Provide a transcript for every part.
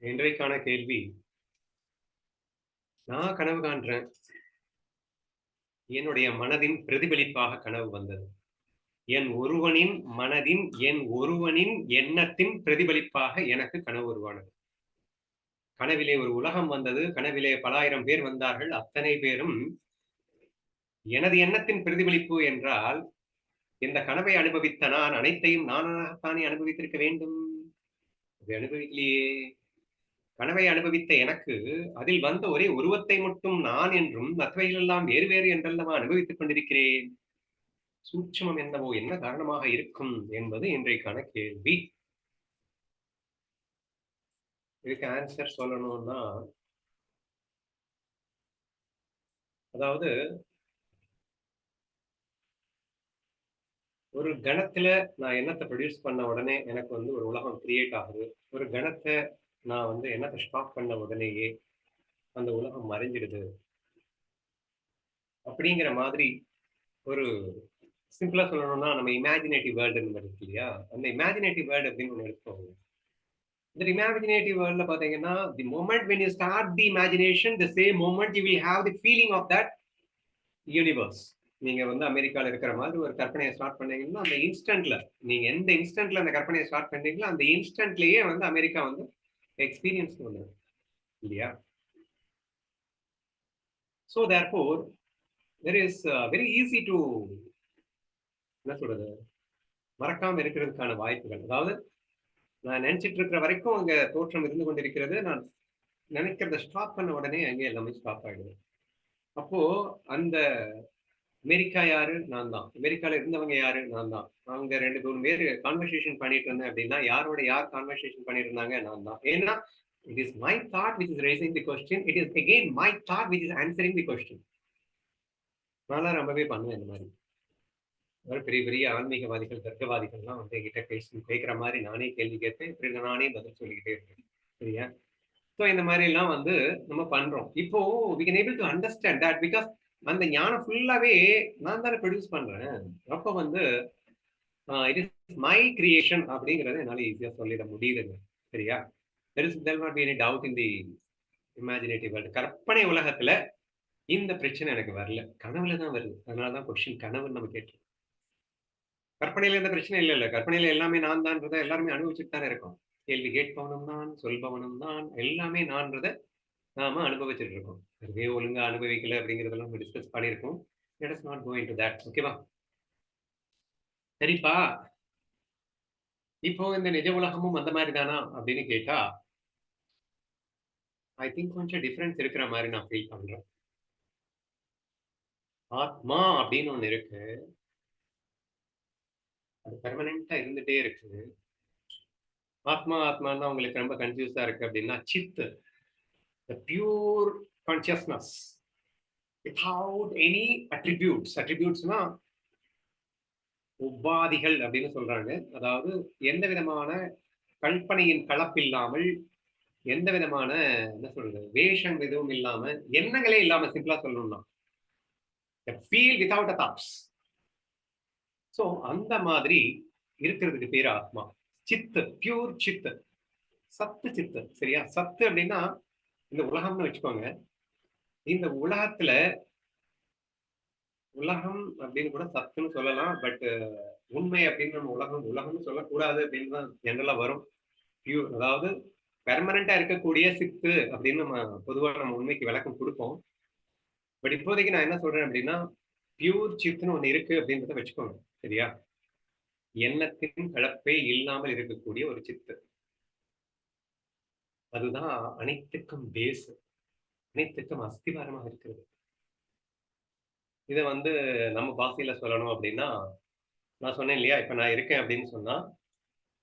இன்றைக்கான கேள்வி? நான் கனவு காண்றேன். என்னுடைய மனதின் பிரதிபலிப்பாக கனவு வந்தது. என் ஒருவனின் மனதின் என் ஒருவனின் எண்ணத்தின் பிரதிபலிப்பாக எனக்கு கனவு உருவானது. கனவிலே ஒரு உலகம் வந்தது. கனவிலே பல ஆயிரம் பேர் வந்தார்கள். அத்தனை பேரும் எனது எண்ணத்தின் பிரதிபலிப்பு என்றால் இந்த கனவை அனுபவித்த நான் அனைத்தையும் நானாகத்தானே அனுபவித்திருக்க வேண்டும்? அது அனுபவிக்கலையே. கனவை அனுபவித்த எனக்கு அதில் வந்த ஒரே உருவத்தை மட்டும் நான் என்றும் மற்றவைகளெல்லாம் வேறு வேறு என்றெல்லாம் அனுபவித்துக் கொண்டிருக்கிறேன்? சூட்சமம் என்னவோ என்ன காரணமாக இருக்கும் என்பது இன்றைக்கான கேள்வி. இதுக்கு ஆன்சர் சொல்லணும்னா அதாவது ஒரு கணத்துல நான் என்னத்தை ப்ரொடியூஸ் பண்ண உடனே எனக்கு வந்து ஒரு உலகம் கிரியேட் ஆகுது. ஒரு கணத்தை நான் வந்து என்ன ஸ்டாப் பண்ண உடனேயே அந்த உலகம் மறைஞ்சிடுது. அப்படிங்கிற மாதிரி ஒரு சிம்பிளா சொல்லணும்னா நம்ம இமேஜினேட்டிவ் வேர்ல்டுன்னு இருக்கு இல்லையா? அந்த இமேஜினேட்டிவ் வேர்ல்டு அப்படின்னு ஒன்று எடுத்துக்கோங்க. இந்த இமேஜினேட்டிவ் வேர்ல்ட்ல பாத்தீங்கன்னா the moment when you start the imagination the same moment you will have the feeling of that universe நீங்க வந்து அமெரிக்கால இருக்கிற மாதிரி ஒரு கற்பனையை ஸ்டார்ட் பண்ணீங்கன்னா அந்த இன்ஸ்டன்ட்ல நீங்க எந்த இன்ஸ்டன்ட்ல அந்த கற்பனையை ஸ்டார்ட் பண்றீங்களோ அந்த இன்ஸ்டன்ட்லயே வந்து அமெரிக்கா வந்து எக்ஸ்பீரியன்ஸ் வந்துடும் இல்லையா? So therefore is is very easy to என்ன சொல்றது? மறக்காம இருக்கிறதுக்கான வாய்ப்புகள். அதாவது நான் நினைச்சிட்டு இருக்கிற வரைக்கும் அங்க தோற்றம் இருந்து கொண்டிருக்கிறது. நான் நினைக்கிறத ஸ்டாப் பண்ண உடனே அங்கே எல்லாமே ஸ்டாப் ஆயிடுது அப்போ அந்த அமெரிக்கா யாரு? நான் தான். அமெரிக்கால இருந்தவங்க யாரு? நான் தான். அவங்க ரெண்டு மூணு பேர் கான்வர்சேஷன் பண்ணிட்டு இருந்தேன் அப்படின்னா யாரோட யார் கான்வர்சேஷன் பண்ணிட்டு இருந்தாங்க? நான் தான். ஏன்னா it is my thought which is raising the question it is again my thought which is answering the question நான் ரொம்பவே பண்ணுவேன் இந்த மாதிரி. பெரிய பெரிய ஆன்மீகவாதிகள் தர்க்கவாதிகள்லாம் வந்து என்கிட்ட பேசி கேட்குற மாதிரி நானே கேள்வி கேட்பேன். இப்படி நானே பதில் சொல்லிக்கிட்டே இருக்கேன் சரியா? ஸோ இந்த மாதிரி எல்லாம் வந்து நம்ம பண்றோம். இப்போ we can able to understand that because அந்த ஞானம் ஃபுல்லாவே நான் தானே ப்ரொடியூஸ் பண்றேன். அப்ப வந்து இட் இஸ் மை கிரியேஷன் அப்படிங்கறத என்னால ஈஸியா சொல்லிட முடியுதுங்க. சரியா? There is tell not be any doubt in the imaginative world கற்பனை உலகத்துல இந்த பிரச்சனை எனக்கு வரல. கனவுல தான் வருது. அதனால தான் கொஸ்டின் கனவுன்னு நம்ம கேட்டோம். கற்பனையில எந்த பிரச்சனை இல்லை இல்லை. கற்பனையில எல்லாமே நான் தான்றதை எல்லாருமே அனுபவிச்சுட்டு தானே இருக்கும். கேள்வி கேட்பவனும் தான் சொல்பவனும் தான். எல்லாமே நான்றதை நாம அனுபவிச்சுட்டு இருக்கோம் அதுவே ஒழுங்கா அனுபவிக்கல அப்படிங்கறதெல்லாம் நம்ம டிஸ்கஸ் பண்ணியிருக்கோம். Let us not going to that ஓகேவா சரிப்பா. இப்போ இந்த நிஜ உலகமும் அந்த மாதிரி தானா அப்படின்னு கேட்டா ஐ திங்க் கொஞ்சம் டிஃப்ரென்ஸ் இருக்கிற மாதிரி நான் ஃபீல் பண்றேன். ஆத்மா அப்படின்னு ஒண்ணு இருக்கு. அது பெர்மனண்டா இருந்துட்டே இருக்கு. ஆத்மா ஆத்மான்னா உங்களுக்கு ரொம்ப கன்ஃபியூஸா இருக்கு அப்படின்னா சித்து. The pure consciousness without any attributes. Attributesனா உபாதிகள் அப்படின்னு சொல்றாங்க. அதாவது எந்த விதமான கல்பனையின் கலப்பில்லாமல் எந்த விதமான என்ன சொல்றது வேஷம் எதுவும் இல்லாம எண்ணங்களே இல்லாம சிம்பிளா சொல்லணும்னா feel without a thoughts so அந்த மாதிரி இருக்கிறதுக்கு பேர் ஆத்மா. சித்து பியூர் சித்து. சத்து சித்து சரியா? சத்து அப்படின்னா இந்த உலகம்னு வச்சுக்கோங்க. இந்த உலகத்துல உலகம் அப்படின்னு கூட சத்துன்னு சொல்லலாம். பட் உண்மை அப்படின்னு நம்ம உலகம் உலகம்னு சொல்லக்கூடாது அப்படின்னு தான் ஜென்ரலா வரும். பியூர் அதாவது பெர்மனண்டா இருக்கக்கூடிய சித்து அப்படின்னு நம்ம பொதுவாக நம்ம உண்மைக்கு விளக்கம் கொடுப்போம். பட் இப்போதைக்கு நான் என்ன சொல்றேன் அப்படின்னா பியூர் சித்துன்னு ஒண்ணு இருக்கு அப்படின்றத வச்சுக்கோங்க. சரியா? எண்ணத்தின் கலப்பே இல்லாமல் இருக்கக்கூடிய ஒரு சித்து. அதுதான் அனைத்துக்கும் பேஸ் அனைத்துக்கும் அஸ்திவாரமாக இருக்கிறது. இதை வந்து நம்ம பாஷையில சொல்லணும் அப்படின்னா நான் சொன்னேன் இல்லையா? இப்ப நான் இருக்கேன் அப்படின்னு சொன்னா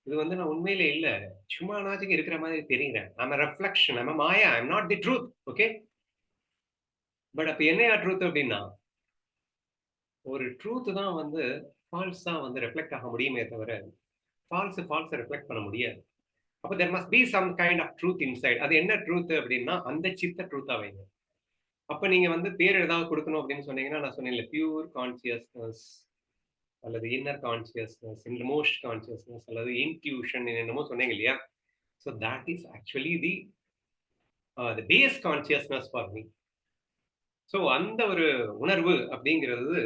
இது வந்து நான் உண்மையில இல்ல. சும்மா நாச்சுக்கு இருக்கிற மாதிரி தெரியுறேன் I'm reflection I'm maya I'm not the truth okay but அப்ப என்னையா ட்ரூத் அப்படின்னா ஒரு ட்ரூத் தான் வந்து ஃபால்ஸா வந்து ரெஃப்ளெக்ட் ஆக முடியுமே தவிர ஃபால்ஸ் ஃபால்ஸை ரெஃப்ளெக்ட் பண்ண முடியாது. அப்போ there must be some kind of truth inside அது என்ன ட்ரூத் அப்படின்னா அந்த சித்த ட்ரூத்தா வைங்க. அப்போ நீங்க வந்து பேர் ஏதாவது கொடுக்கணும் அப்படின்னு சொன்னீங்கன்னா நான் சொன்னேன் பியூர் கான்சியஸ்னஸ் அல்லது இன்னர் கான்சியஸ்னஸ் இன்மோஸ்ட் கான்சியஸ்னஸ் அல்லது இன்ட்யூஷன் என்னமோ சொன்னீங்க இல்லையா? So that is actually the the base consciousness for me so அந்த ஒரு உணர்வு அப்படிங்கிறது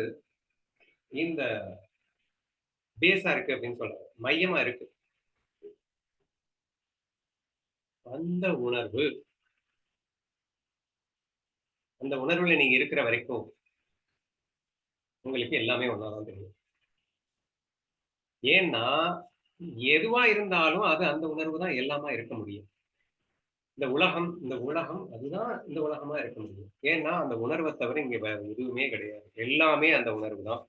இந்த பேஸா இருக்கு அப்படின்னு சொல்கிறேன் மையமா இருக்கு. அந்த உணர்வு. அந்த உணர்வுல நீங்க இருக்கிற வரைக்கும் உங்களுக்கு எல்லாமே ஒன்னாதான் தெரியும். ஏன்னா எதுவா இருந்தாலும் அது அந்த உணர்வு தான் எல்லாமா இருக்க முடியும். இந்த உலகம் இந்த உலகம் அதுதான் இந்த உலகமா இருக்க முடியும். ஏன்னா அந்த உணர்வை தவிர இங்க எதுவுமே கிடையாது. எல்லாமே அந்த உணர்வு தான்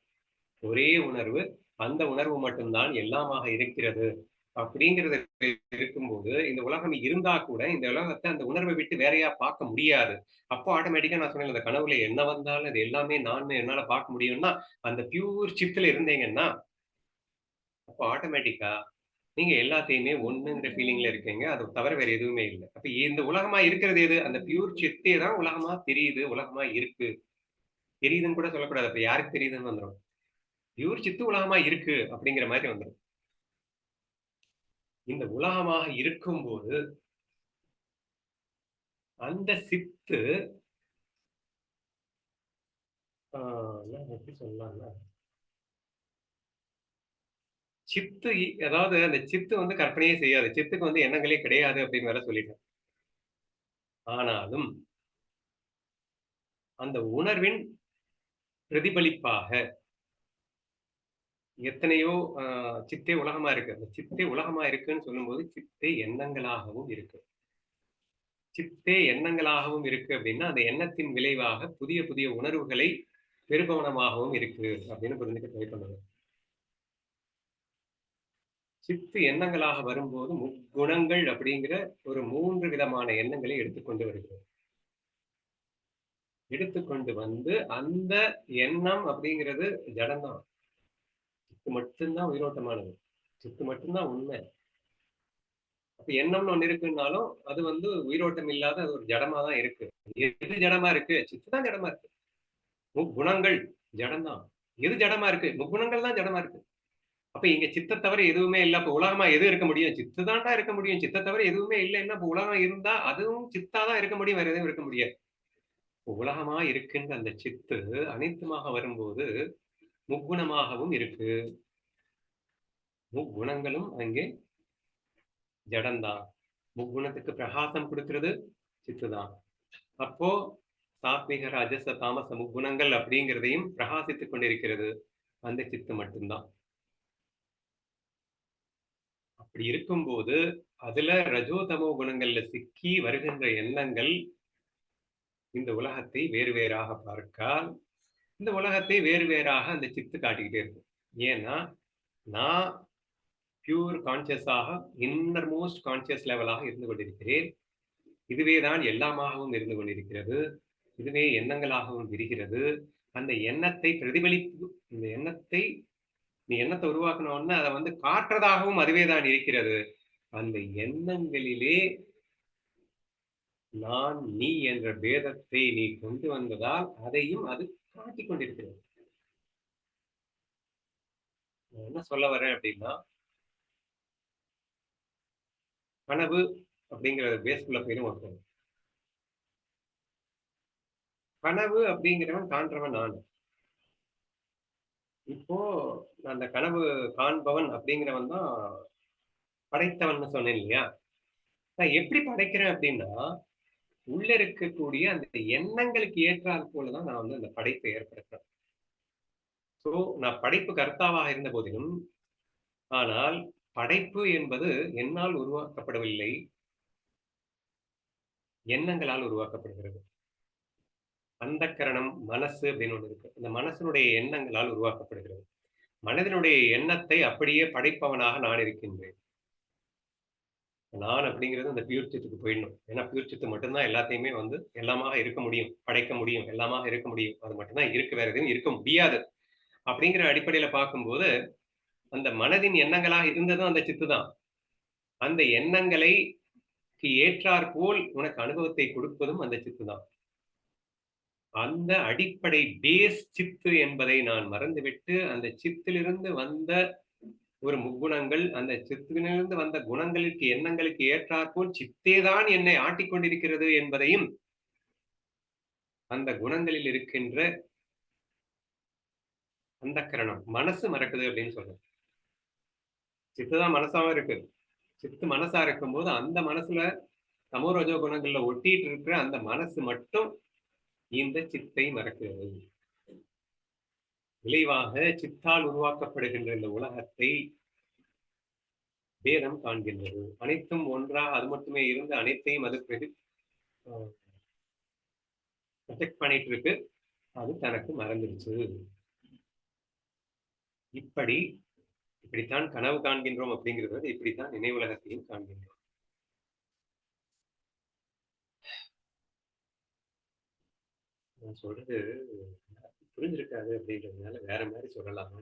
ஒரே உணர்வு. அந்த உணர்வு மட்டும்தான் எல்லாமாக இருக்கிறது. அப்படிங்கிறது இருக்கும்போது இந்த உலகம் இருந்தா கூட இந்த உலகத்தை அந்த உணர்வை விட்டு வேறையா பார்க்க முடியாது. அப்போ ஆட்டோமேட்டிக்கா நான் சொன்னேன் அந்த கனவுல என்ன வந்தாலும் அது எல்லாமே நான் என்னால பார்க்க முடியும்னா அந்த பியூர் சிப்ல இருந்தீங்கன்னா அப்போ ஆட்டோமேட்டிக்கா நீங்க எல்லாத்தையுமே ஒண்ணுங்கிற ஃபீலிங்ல இருக்கீங்க. அதை தவிர வேற எதுவுமே இல்லை. அப்ப இந்த உலகமா இருக்கிறது எது? அந்த பியூர் சித்தே தான் உலகமா தெரியுது உலகமா இருக்கு. தெரியுதுன்னு கூட சொல்லக்கூடாது. அப்ப யாருக்கு தெரியுதுன்னு வந்துடும் பியூர் சித்து உலகமா இருக்கு அப்படிங்கிற மாதிரி வந்துடும் இந்த உலகமாக இருக்கும்போது அந்த சித்து எப்படி சொல்லலாம்னா சித்து அதாவது அந்த சித்து வந்து கற்பனையே செய்யாது. சித்துக்கு வந்து எண்ணங்களே கிடையாது அப்படின்னு வேற சொல்லிட்டேன் ஆனாலும் அந்த உணர்வின் பிரதிபலிப்பாக எத்தனையோ சித்தே உலகமா இருக்கு. அந்த சித்தே உலகமா இருக்குன்னு சொல்லும்போது சித்தே எண்ணங்களாகவும் இருக்கு. சித்தே எண்ணங்களாகவும் இருக்கு அப்படின்னா அந்த எண்ணத்தின் விளைவாக புதிய புதிய உணர்வுகளை பெருபவனமாகவும் இருக்கு அப்படின்னு புரிஞ்சுக்க ட்ரை பண்ணுவேன் சித்து எண்ணங்களாக வரும்போது முக்குணங்கள் அப்படிங்கிற ஒரு மூன்று விதமான எண்ணங்களை எடுத்துக்கொண்டு வருகிறது. எடுத்துக்கொண்டு வந்து அந்த எண்ணம் அப்படிங்கிறது ஜடம்தான். சித்து மட்டும்தான் உயிரோட்டமானது. சித்து மட்டும்தான் உண்மை. அப்ப எண்ணம்னு ஒண்ணு இருக்குன்னாலும் அது வந்து உயிரோட்டம் இல்லாத அது ஒரு ஜடமா தான் இருக்கு. எது ஜடமா இருக்கு? சித்து தான் ஜடமா இருக்கு. முக்குணங்கள் ஜடம்தான். எது ஜடமா இருக்கு? முக்குணங்கள் தான் ஜடமா இருக்கு. அப்ப இங்க சித்த தவிர எதுவுமே இல்ல. அப்ப உலகமா எது இருக்க முடியும்? சித்து தான்டா இருக்க முடியும். சித்த தவிர எதுவுமே இல்லைன்னா இப்ப உலகம் இருந்தா அதுவும் சித்தா தான் இருக்க முடியும். வேற எதுவும் இருக்க முடியாது. உலகமா இருக்கின்ற அந்த சித்து அனைத்துமாக வரும்போது முக்குணமாகவும் இருக்கு. முக்குணங்களும் அங்கே ஜடம்தான் முக்குணத்துக்கு பிரகாசம் கொடுக்கிறது சித்துதான். அப்போ சாத்விக ராஜச தாமச முக்குணங்கள் அப்படிங்கிறதையும் பிரகாசித்துக் கொண்டிருக்கிறது அந்த சித்து மட்டும்தான். அப்படி இருக்கும்போது அதுல ரஜோதமோ குணங்கள்ல சிக்கி வருகின்ற எண்ணங்கள் இந்த உலகத்தை வேறு வேறாக பார்க்கால் இந்த உலகத்தை வேறு வேறாக அந்த சித்து காட்டிக்கிட்டே இருக்கும். ஏன்னா நான் பியூர் கான்சியஸாக இன்னர் மோஸ்ட் கான்சியஸ் லெவலாக இருந்து கொண்டிருக்கிறேன். இதுவே தான் எல்லாமாகவும் இருந்து கொண்டிருக்கிறது. இதுவே எண்ணங்களாகவும் விரிகிறது. அந்த எண்ணத்தை பிரதிபலிப்பு இந்த எண்ணத்தை நீ எண்ணத்தை உருவாக்கணும்னா அதை வந்து காட்டுறதாகவும் அதுவே தான் இருக்கிறது. அந்த எண்ணங்களிலே நான் நீ என்ற பேதத்தை நீ கொண்டு வந்ததால் அதையும் அது காட்டிக் கொண்டிருக்கிறது என்ன சொல்ல வரேன் அப்படின்னா கனவு அப்படிங்கிற பேஸ்குள்ள பேரும் ஒருத்தன் கனவு அப்படிங்கிறவன் காண்றவன் நான். இப்போ அந்த கனவு காண்பவன் அப்படிங்கிறவன் தான் படைத்தவன் சொன்னேன் இல்லையா? நான் எப்படி படைக்கிறேன் அப்படின்னா உள்ள இருக்கக்கூடிய அந்த எண்ணங்களுக்கு ஏற்றால் போலதான் நான் வந்து அந்த படைப்பை ஏற்படுத்துறேன். சோ நான் படைப்பு கர்த்தாவாக இருந்த போதிலும் ஆனால் படைப்பு என்பது என்னால் உருவாக்கப்படவில்லை. எண்ணங்களால் உருவாக்கப்படுகிறது. அந்த கரணம் மனசு அப்படின்னு ஒன்று இருக்கு. இந்த மனசனுடைய எண்ணங்களால் உருவாக்கப்படுகிறது. மனதினுடைய எண்ணத்தை அப்படியே படைப்பவனாக நான் இருக்கின்றேன். நான் அப்படிங்கிறது அந்த பியூர் சித்துக்கு போயிடணும். ஏன்னா பியூர் சித்து மட்டும்தான் எல்லாத்தையுமே வந்து எல்லாமாக இருக்க முடியும் படைக்க முடியும் எல்லாமாக இருக்க முடியும். அது மட்டும்தான் இருக்கு வேற எதுவும் இருக்க முடியாது. அப்படிங்கிற அடிப்படையில பார்க்கும்போது அந்த மனதின் எண்ணங்களாக இருந்ததும் அந்த சித்து தான். அந்த எண்ணங்களை ஏற்றார் போல் உனக்கு அனுபவத்தை கொடுப்பதும் அந்த சித்து தான். அந்த அடிப்படை பேஸ் சித்து என்பதை நான் மறந்துவிட்டு அந்த சித்திலிருந்து வந்த ஒரு முக்குணங்கள் அந்த சித்தினிலிருந்து வந்த குணங்களுக்கு எண்ணங்களுக்கு ஏற்றாற்போல் சித்தேதான் என்னை ஆட்டிக்கொண்டிருக்கிறது என்பதையும் அந்த குணங்களில் இருக்கின்ற அந்த கரணம் மனசு மறக்குது அப்படின்னு சொல்றேன் சித்துதான் மனசாவும் இருக்கு. சித்து மனசா இருக்கும்போது அந்த மனசுல சமோரஜோ குணங்கள்ல ஒட்டிட்டு இருக்கிற அந்த மனசு மட்டும் இந்த சித்தை மறக்கிறது. விளைவாக சித்தால் உருவாக்கப்படுகின்ற இந்த உலகத்தை வேதம் காண்கின்றது. அனைத்தும் ஒன்றாக அது மட்டுமே இருந்து அனைத்தையும் அது பண்ணிட்டு இருக்கு. அது தனக்கு மறந்துருச்சு இப்படி இப்படித்தான் கனவு காண்கின்றோம் அப்படிங்கிறது இப்படித்தான் நினைவுலகத்தையும் காண்கின்றோம். நான் சொல்றது புரிஞ்சிருக்காது அப்படின்றதுனால வேற மாதிரி சொல்லலாமா?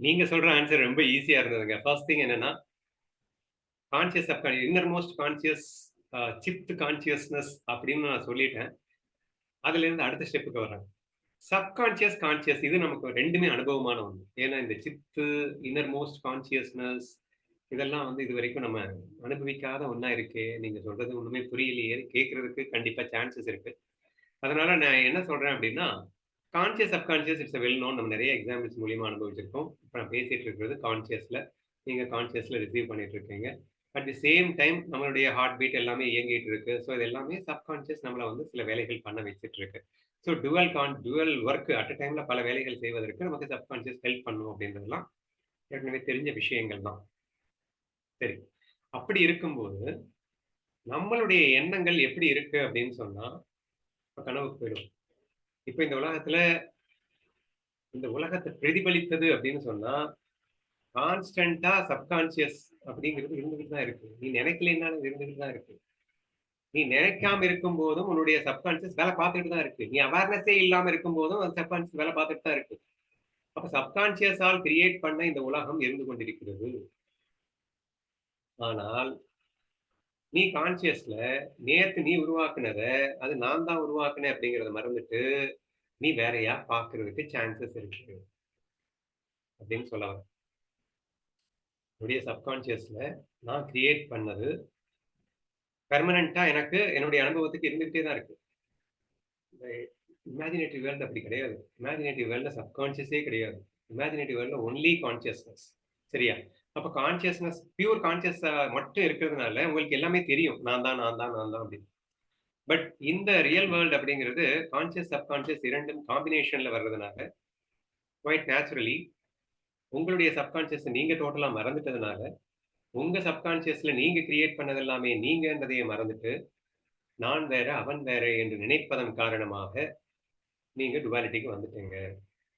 நீங்க சொல்ற ஆன்சர் ரொம்ப ஈஸியா இருந்ததுங்க. ஃபர்ஸ்ட் திங் என்னன்னா conscious of innermost conscious sixth consciousness அப்படின்னு நான் சொல்லிட்டேன். அதுல இருந்து அடுத்த ஸ்டெப்புக்கு வர்றாங்க சப்கான்சியஸ் கான்சியஸ் இது நமக்கு ரெண்டுமே அனுபவமான ஒன்று ஏன்னா இந்த சித்து இன்னர் மோஸ்ட் கான்சியஸ்னஸ் இதெல்லாம் வந்து இது வரைக்கும் நம்ம அனுபவிக்காத ஒன்றா இருக்கு. நீங்க சொல்றது ஒன்றுமே புரியலையே. கேட்கறதுக்கு கண்டிப்பா சான்சஸ் இருக்கு. அதனால நான் என்ன சொல்றேன் அப்படின்னா conscious subconscious it's well known நம்ம நிறைய எக்ஸாம்பிள்ஸ் மூலியமா அனுபவிச்சிருக்கோம். இப்போ நான் பேசிட்டு இருக்கிறது கான்சியஸ்ல நீங்க கான்சியஸ்ல ரிசீவ் பண்ணிட்டு இருக்கீங்க. அட் தி சேம் டைம் நம்மளுடைய ஹார்ட் பீட் எல்லாமே இயங்கிட்டு இருக்கு. ஸோ இது எல்லாமே சப்கான்சியஸ் நம்மளை வந்து சில வேலைகள் பண்ண வச்சுட்டு இருக்கு. So dual con dual work at a டைம்ல பல வேலைகள் செய்வதற்கு நமக்கு சப்கான்சியஸ் ஹெல்ப் பண்ணும் அப்படின்றதுலாம் ஏற்கனவே தெரிஞ்ச விஷயங்கள் தான். சரி. அப்படி இருக்கும்போது நம்மளுடைய எண்ணங்கள் எப்படி இருக்கு அப்படின்னு சொன்னா கனவுக்கு போயிடும். இப்ப இந்த உலகத்துல இந்த உலகத்தை பிரதிபலித்தது அப்படின்னு சொன்னா கான்ஸ்டன்டா சப்கான்சியஸ் அப்படிங்கிறது இருந்துகிட்டு தான் இருக்கு. நீ நினைக்கலைன்னாலும் இருந்துகிட்டு தான் இருக்கு. நீ நினைக்காம இருக்கும் போதும் உன்னுடைய சப்கான்சியஸ் வேலை பார்த்துட்டு தான் இருக்கு. நீ அவேர்னஸே இல்லாம இருக்கும் போதும் அந்த சப்கான்சியஸ் வேலை பார்த்துட்டு தான் இருக்கு. அப்ப சப்கான்சியஸால் கிரியேட் பண்ண இந்த உலகம் இருந்து கொண்டிருக்கிறது. ஆனால் நீ கான்சியஸ்ல நேத்து நீ உருவாக்குனத அது நான் தான் உருவாக்குனேன் அப்படிங்கறத மறந்துட்டு நீ வேறையா பாக்குறதுக்கு சான்சஸ் இருக்கு அப்படின்னு சொல்ல வர என்னுடைய சப்கான்சியஸ்ல நான் கிரியேட் பண்ணது பெர்மனண்டா எனக்கு என்னுடைய அனுபவத்துக்கு இருந்துகிட்டே தான் இருக்கு. இமேஜினேட்டிவ் வேர்ல்டு அப்படி கிடையாது. இமேஜினேட்டிவ் வேர்ல்டு சப்கான்சியஸே கிடையாது. இமேஜினேட்டிவ் வேர்ல்டு ஒன்லி கான்சியஸ்னஸ் சரியா? அப்ப கான்சியஸ்னஸ் பியூர் கான்சியஸ் மட்டும் இருக்கிறதுனால உங்களுக்கு எல்லாமே தெரியும். நான் தான் நான் தான் நான் தான் அப்படின்னு. பட் இந்த ரியல் வேர்ல்டு அப்படிங்கிறது கான்சியஸ் சப்கான்சியஸ் இரண்டும் காம்பினேஷன்ல வர்றதுனால குவைட் நேச்சுரலி உங்களுடைய சப்கான்சியஸ் நீங்க டோட்டலா மறந்துட்டதுனால உங்க சப்கான்சியஸ்ல நீங்க கிரியேட் பண்ணது எல்லாமே நீங்கன்றதையே மறந்துட்டு நான் வேற அவன் வேற என்று நினைப்பதன் காரணமாக நீங்க டுவாலிட்டிக்கு வந்துட்டீங்க.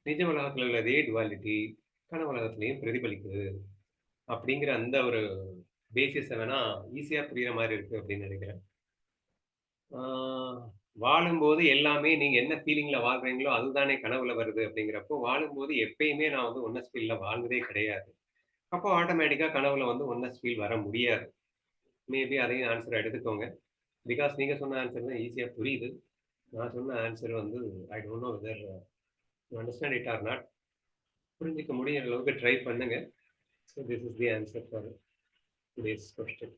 நிஜ உலகத்துல உள்ளதே டுவாலிட்டி கனவு உலகத்திலையும் பிரதிபலிக்குது. அப்படிங்கிற அந்த ஒரு பேசிஸை வேணா ஈஸியா புரியுற மாதிரி இருக்கு அப்படின்னு நினைக்கிறேன். வாழும்போது எல்லாமே நீங்க என்ன ஃபீலிங்ல வாழ்றீங்களோ அதுதானே கனவுல வருது அப்படிங்கிறப்போ வாழும்போது எப்பயுமே நான் வந்து ஒன்னஸ் ஃபீல்ல வாழ்ந்ததே கிடையாது. அப்போ ஆட்டோமேட்டிக்கா கனவுல வந்து ஒன்னஸ் ஃபீல் வர முடியாது. மேபி அதையும் ஆன்சர் எடுத்துக்கோங்க. பிகாஸ் நீங்க சொன்ன ஆன்சர் தான் ஈஸியா புரியுது. நான் சொன்ன ஆன்சர் வந்து I don't know whether understand it or not புரிஞ்சிக்க முடியுற அளவுக்கு ட்ரை பண்ணுங்க. So this is the answer for this question.